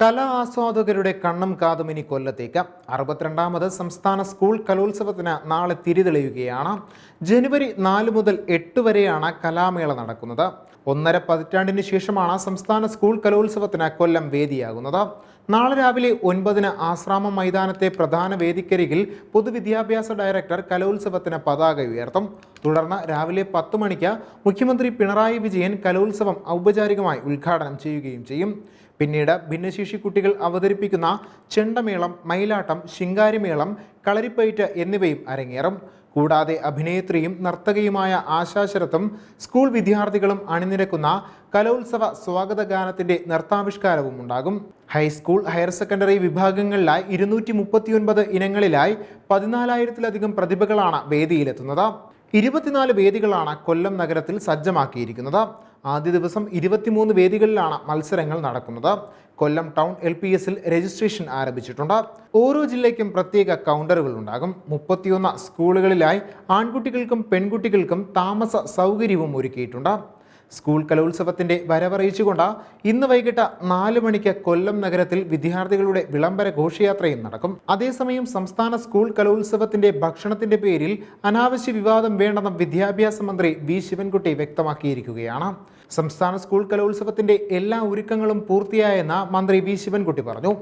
കലാ ആസ്വാദകരുടെ കണ്ണും കാതും ഇനി കൊല്ലത്തേക്ക്. അറുപത്തിരണ്ടാമത് സംസ്ഥാന സ്കൂൾ കലോത്സവത്തിന് നാളെ തിരിതെളിയുകയാണ്. ജനുവരി നാല് മുതൽ എട്ട് വരെയാണ് കലാമേള നടക്കുന്നത്. ഒന്നര പതിറ്റാണ്ടിന് ശേഷമാണ് സംസ്ഥാന സ്കൂൾ കലോത്സവത്തിന് കൊല്ലം വേദിയാകുന്നത്. നാളെ രാവിലെ ഒൻപതിന് ആശ്രാമം മൈതാനത്തെ പ്രധാന വേദിക്കരികിൽ പൊതുവിദ്യാഭ്യാസ ഡയറക്ടർ കലോത്സവത്തിന് പതാക ഉയർത്തും. തുടർന്ന് രാവിലെ പത്ത് മണിക്ക് മുഖ്യമന്ത്രി പിണറായി വിജയൻ കലോത്സവം ഔപചാരികമായി ഉദ്ഘാടനം ചെയ്യുകയും ചെയ്യും. പിന്നീട് ഭിന്നശേഷി കുട്ടികൾ അവതരിപ്പിക്കുന്ന ചെണ്ടമേളം മയിലാട്ടം ശിങ്കാരിമേളം കളരിപ്പയറ്റ് എന്നിവയും അരങ്ങേറും. കൂടാതെ അഭിനേത്രിയും നർത്തകിയുമായ ആശാശരത്തും സ്കൂൾ വിദ്യാർത്ഥികളും അണിനിരക്കുന്ന കലോത്സവ സ്വാഗത ഗാനത്തിന്റെ നൃത്താവിഷ്കാരവും ഉണ്ടാകും. ഹൈസ്കൂൾ ഹയർ സെക്കൻഡറി വിഭാഗങ്ങളിലായി ഇരുന്നൂറ്റി മുപ്പത്തിയൊൻപത് ഇനങ്ങളിലായി പതിനാലായിരത്തിലധികം പ്രതിഭകളാണ് വേദിയിലെത്തുന്നത്. ഇരുപത്തിനാല് വേദികളാണ് കൊല്ലം നഗരത്തിൽ സജ്ജമാക്കിയിരിക്കുന്നത്. ആദ്യ ദിവസം ഇരുപത്തിമൂന്ന് വേദികളിലാണ് മത്സരങ്ങൾ നടക്കുന്നത്. കൊല്ലം ടൗൺ എൽ പി എസിൽ രജിസ്ട്രേഷൻ ആരംഭിച്ചിട്ടുണ്ട്. ഓരോ ജില്ലയ്ക്കും പ്രത്യേക കൗണ്ടറുകൾ ഉണ്ടാകും. മുപ്പത്തിയൊന്ന് സ്കൂളുകളിലായി ആൺകുട്ടികൾക്കും പെൺകുട്ടികൾക്കും താമസ സൗകര്യവും ഒരുക്കിയിട്ടുണ്ട്. സ്കൂൾ കലോത്സവത്തിന്റെ വരവറിയിച്ചുകൊണ്ട് ഇന്ന് വൈകിട്ട് നാല് മണിക്ക് കൊല്ലം നഗരത്തിൽ വിദ്യാർത്ഥികളുടെ വിളംബര ഘോഷയാത്രയും നടക്കും. അതേസമയം സംസ്ഥാന സ്കൂൾ കലോത്സവത്തിന്റെ ഭക്ഷണത്തിന്റെ പേരിൽ അനാവശ്യ വിവാദം വേണ്ടെന്ന് വിദ്യാഭ്യാസ മന്ത്രി വി. ശിവൻകുട്ടി വ്യക്തമാക്കിയിരിക്കുകയാണ്. സംസ്ഥാന സ്കൂൾ കലോത്സവത്തിന്റെ എല്ലാ ഒരുക്കങ്ങളും പൂർത്തിയായെന്ന് മന്ത്രി വി. ശിവൻകുട്ടി പറഞ്ഞു.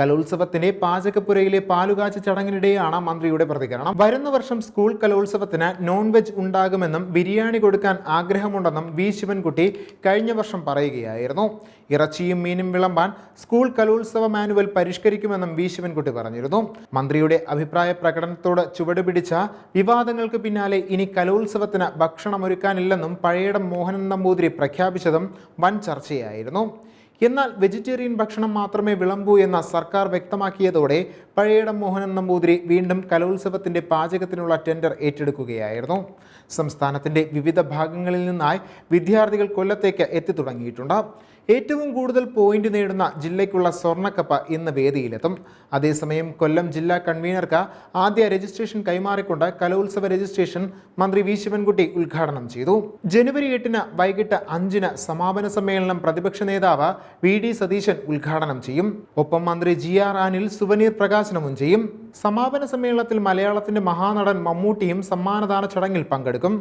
കലോത്സവത്തിന്റെ പാചകപ്പുരയിലെ പാലുകാച്ച ചടങ്ങിനിടെയാണ് മന്ത്രിയുടെ പ്രതികരണം. വരുന്ന വർഷം സ്കൂൾ കലോത്സവത്തിന് നോൺ വെജ് ഉണ്ടാകുമെന്നും ബിരിയാണി കൊടുക്കാൻ ആഗ്രഹമുണ്ടെന്നും വി. ശിവൻകുട്ടി കഴിഞ്ഞ വർഷം പറയുകയായിരുന്നു. ഇറച്ചിയും മീനും വിളമ്പാൻ സ്കൂൾ കലോത്സവ മാനുവൽ പരിഷ്കരിക്കുമെന്നും വി. ശിവൻകുട്ടി പറഞ്ഞിരുന്നു. മന്ത്രിയുടെ അഭിപ്രായ പ്രകടനത്തോട് ചുവടുപിടിച്ച വിവാദങ്ങൾക്ക് പിന്നാലെ ഇനി കലോത്സവത്തിന് ഭക്ഷണമൊരുക്കാനില്ലെന്നും പഴയടം മോഹനൻ നമ്പൂതിരി പ്രഖ്യാപിച്ചതും വൻ ചർച്ചയായിരുന്നു. എന്നാൽ വെജിറ്റേറിയൻ ഭക്ഷണം മാത്രമേ വിളമ്പൂ എന്ന സർക്കാർ വ്യക്തമാക്കിയതോടെ പഴയടം മോഹനൻ നമ്പൂതിരി വീണ്ടും കലോത്സവത്തിന്റെ പാചകത്തിനുള്ള ടെൻഡർ ഏറ്റെടുക്കുകയായിരുന്നു. സംസ്ഥാനത്തിന്റെ വിവിധ ഭാഗങ്ങളിൽ നിന്നായി വിദ്യാർത്ഥികൾ കൊല്ലത്തേക്ക് എത്തിത്തുടങ്ങിയിട്ടുണ്ട് ഏറ്റവും കൂടുതൽ പോയിന്റ് നേടുന്ന ജില്ലയ്ക്കുള്ള സ്വർണക്കപ്പ് ഇന്ന് വേദിയിലെത്തും. അതേസമയം കൊല്ലം ജില്ലാ കൺവീനർക്ക് ആദ്യ രജിസ്ട്രേഷൻ കൈമാറിക്കൊണ്ട് കലോത്സവ രജിസ്ട്രേഷൻ മന്ത്രി വി ശിവൻകുട്ടി ഉദ്ഘാടനം ചെയ്തു. ജനുവരി എട്ടിന് വൈകിട്ട് അഞ്ചിന് സമാപന സമ്മേളനം പ്രതിപക്ഷ നേതാവ് വി ഡി സതീശൻ ഉദ്ഘാടനം ചെയ്യും. ഒപ്പം മന്ത്രി ജി ആർ ആനിൽ സുവനീർ പ്രകാശനവും ചെയ്യും. സമാപന സമ്മേളനത്തിൽ മലയാളത്തിന്റെ മഹാനടൻ മമ്മൂട്ടിയും സമ്മാനദാന ചടങ്ങിൽ പങ്കെടുക്കും.